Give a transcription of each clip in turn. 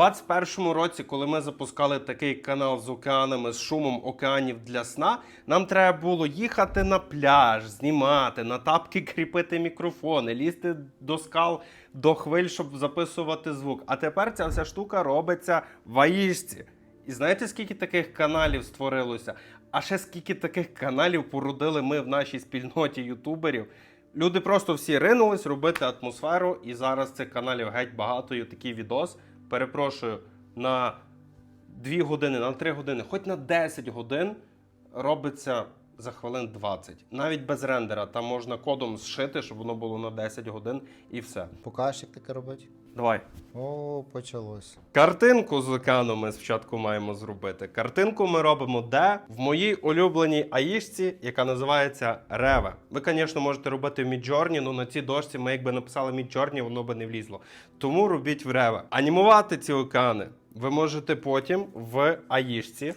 21-му році, коли ми запускали такий канал з океанами, з шумом океанів для сна, нам треба було їхати на пляж, знімати, на тапки кріпити мікрофони, лізти до скал, до хвиль, щоб записувати звук. А тепер ця вся штука робиться в аїшці. І знаєте, скільки таких каналів створилося? А ще скільки таких каналів породили ми в нашій спільноті ютуберів. Люди просто всі ринулись робити атмосферу, і зараз цих каналів геть багато. І такий відос. Перепрошую, на 2 години, на 3 години, хоч на 10 годин робиться за хвилин 20. Навіть без рендера. Там можна кодом зшити, щоб воно було на 10 годин і все. Покажеш, як таке робити? Давай. О, почалось. Картинку з океану ми спочатку маємо зробити. Картинку ми робимо де? В моїй улюбленій аїшці, яка називається Реве. Ви, звісно, можете робити в Midjourney, але на цій дошці ми якби написали Midjourney, воно би не влізло. Тому робіть в Реве. Анімувати ці океани ви можете потім в аїшці,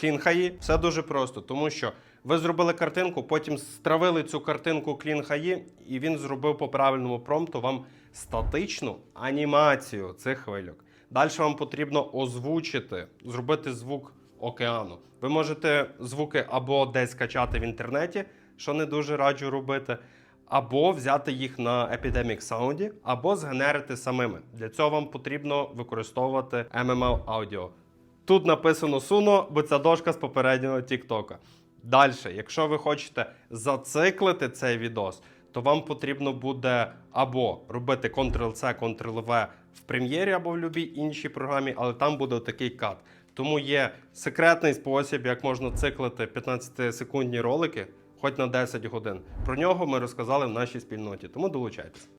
клінхаї. Все дуже просто, тому що ви зробили картинку, потім стравили цю картинку клінхаї, і він зробив по правильному промпту вам статичну анімацію цих хвильок. Далі вам потрібно озвучити, зробити звук океану. Ви можете звуки або десь качати в інтернеті, що не дуже раджу робити, або взяти їх на Epidemic Sound, або згенерити самими. Для цього вам потрібно використовувати MML Audio. Тут написано Suno, бо це дошка з попереднього Тіктока. Далі, якщо ви хочете зациклити цей відос, то вам потрібно буде або робити Ctrl-C, Ctrl-V в прем'єрі або в будь-якій іншій програмі, але там буде такий кат. Тому є секретний спосіб, як можна циклити 15-секундні ролики, хоч на 10 годин. Про нього ми розказали в нашій спільноті, тому долучайтесь.